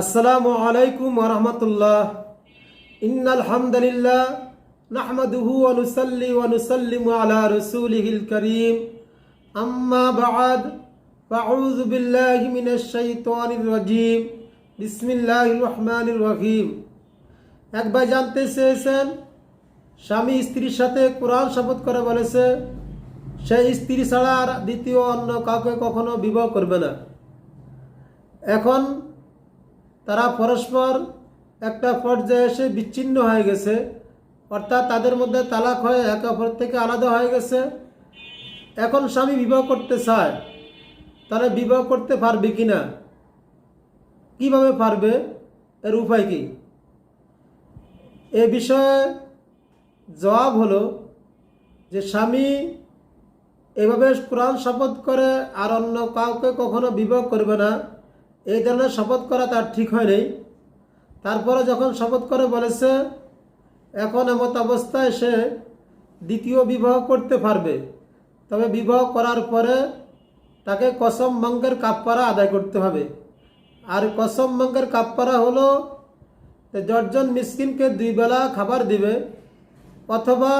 আসসালামু আলাইকুম ওরহমতুল্লাহ ইন্নাল হামদুলিল্লাহ নাহমাদুহু ওয়া নুসাল্লি ওয়া নুসাল্লিমু আলা রাসূলিহিল কারীম। আম্মা বা'দ। ফাউযু বিল্লাহি মিনাশ শাইতানির রাজীম। বিসমিল্লাহির রহমানির রহিম। এক ভাই জানতে চেয়েছেন, স্বামী স্ত্রীর সাথে কোরআন শপথ করে বলেছে, সেই স্ত্রী ছাড়া আর দ্বিতীয় অন্য কাউকে কখনো বিবাহ করবে না। এখন তারা পরস্পর একটা পর্যায়ে এসে বিচ্ছিন্ন হয়ে গেছে। অর্থাৎ তাদের মধ্যে তালাক হয়ে একে অপর থেকে আলাদা হয়ে গেছে। এখন স্বামী বিবাহ করতে চায়, তাহলে বিবাহ করতে পারবে কি না কীভাবে পারবে? এর উপায় কি? এ বিষয়ে জবাব হলো যে স্বামী এভাবে কোরআন শপথ করে আর অন্য কাউকে কখনো বিবাহ করবে না। এই ধরনের শপথ করা তার ঠিক হয়নি। তারপরে যখন শপথ করে বলেছে, এখন এমত অবস্থায় সে দ্বিতীয় বিবাহ করতে পারবে। তবে বিবাহ করার পরে তাকে কসম মঙ্গের কাপ্পারা আদায় করতে হবে। আর কসম মঙ্গের কাপ্পারা হলো দশজন মিসকিনকে দুই বেলা খাবার দিবে, অথবা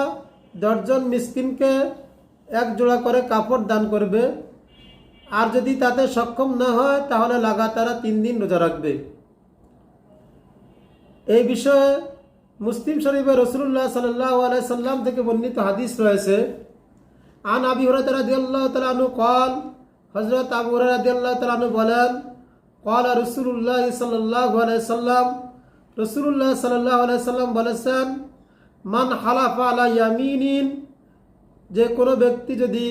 দশজন মিসকিনকে এক জোড়া করে কাপড় দান করবে আর যদি তাতে সক্ষম না হয়, তাহলে লাগাতারা তিন দিন রোজা রাখবে। এই বিষয়ে মুসলিম শরীফের রসুল্লাহ সাল্লাহ সাল্লাম থেকে বর্ণিত হাদিস রয়েছে, আন আবি হরাত রাজিয়াল্লাহ তালানু কল হজরত আবু হরাত রাজিয়াল্লাহ তালানু বলেন কল আর রসুল্লাহ সাল্লাহ সাল্লাম রসুল্লাহ সাল্লাহ সাল্লাম বলেছেন, মান হালাফা আলা ইয়ামিন যে কোনো ব্যক্তি যদি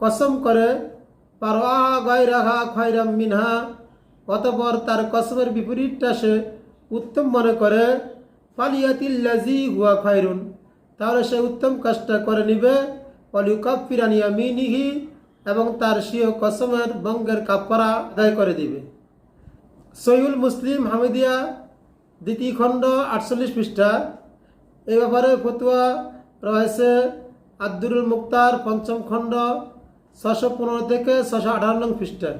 কসম করে পারোয়া খয়রাম মিনহা। অতপর তার কসমের বিপরীতটা সে উত্তম মনে করে ফালিয়াতিল্লাজি হুয়া খয়রুন। তাহলে সে উত্তম কাজটা করে নিবে অলিউকাফিরানিয়া মিনিহি এবং তার সিও কসমের বঙ্গের কাপ্পারা আদায় করে দিবে। সৈউল মুসলিম হামিদিয়া দ্বিতীয় খণ্ড আটচল্লিশ পৃষ্ঠা। এ ব্যাপারে ফতুয়া রয়েছে আব্দুরুল মুক্তার পঞ্চম খণ্ড। ছশো পনেরো থেকে ছশো আঠারো নং পৃষ্ঠা